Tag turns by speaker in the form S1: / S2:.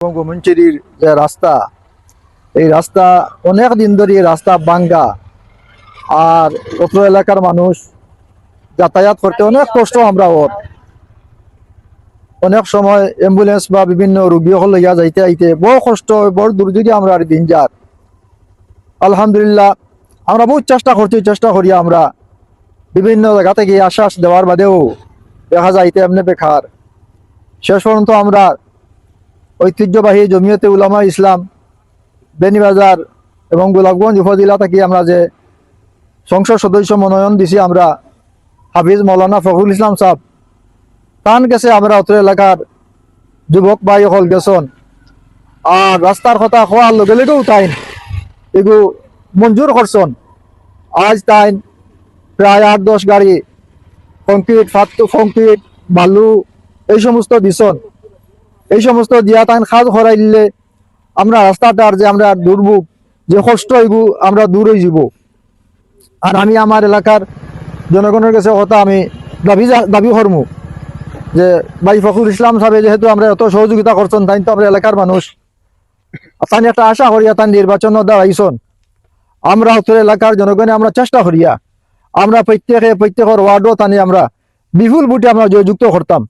S1: এবং গোমনচেরির যে রাস্তা, এই রাস্তা অনেক দিন ধরে এই রাস্তা বাঙ্গা আর অত্র এলাকার মানুষ যাতায়াত করতে অনেক কষ্ট আমরা ওর। অনেক সময় অ্যাম্বুলেন্স বা বিভিন্ন রুগী হল লইয়া যাইতে আইতে বড় কষ্ট বড় দুর্যোগে আমরা আর দিন যার। আলহামদুলিল্লাহ, আমরা বহুত চেষ্টা করছি, চেষ্টা করি আমরা। বিভিন্ন জায়গা থেকে আশ্বাস দেওয়ার বাদেও দেখা যাইতে এমনি বেকার শেষ পর্যন্ত আমরা ঐতিহ্যবাহী জমিয়তে উলামা ইসলাম, বেনিবাজার এবং গোলাপগঞ্জ উপজেলা থেকে আমরা যে সংসদ সদস্য মনোনয়ন দিছি আমরা হাফিজ মৌলানা ফখরুল ইসলাম সাহেব। তান গেছে আমরা অত্র এলাকার যুবক ভাই হল গেছন। আর রাস্তার কথা খোয়ার লগে লগেও তাইন এগু মঞ্জুর করছন আজ তাইন প্রায় আট দশ গাড়ি কংক্রিট ফাত্তু কংক্রিট বালু এই সমস্ত দিছন। এই সমস্ত দিয়া তাইন খাজ খরাই দিলে আমরা রাস্তাটার যে আমরা দুর্ভোগ যে কষ্ট এগু আমরা দূর হয়ে যাব আর আমি আমার এলাকার জনগণের কাছে কথা আমি দাবি দাবি করমু যে ভাই ফখরুল ইসলাম সাহেব, যেহেতু আমরা এত সহযোগিতা করছেন, তাই তো আমরা এলাকার মানুষ। তাই একটা আশা করিয়া তাই নির্বাচন দাঁড়াইছন। আমরা হতো এলাকার জনগণে আমরা চেষ্টা করিয়া, আমরা প্রত্যেকে, প্রত্যেকের ওয়ার্ডও তানি আমরা বিপুল বুটে আমরা জয়যুক্ত করতাম।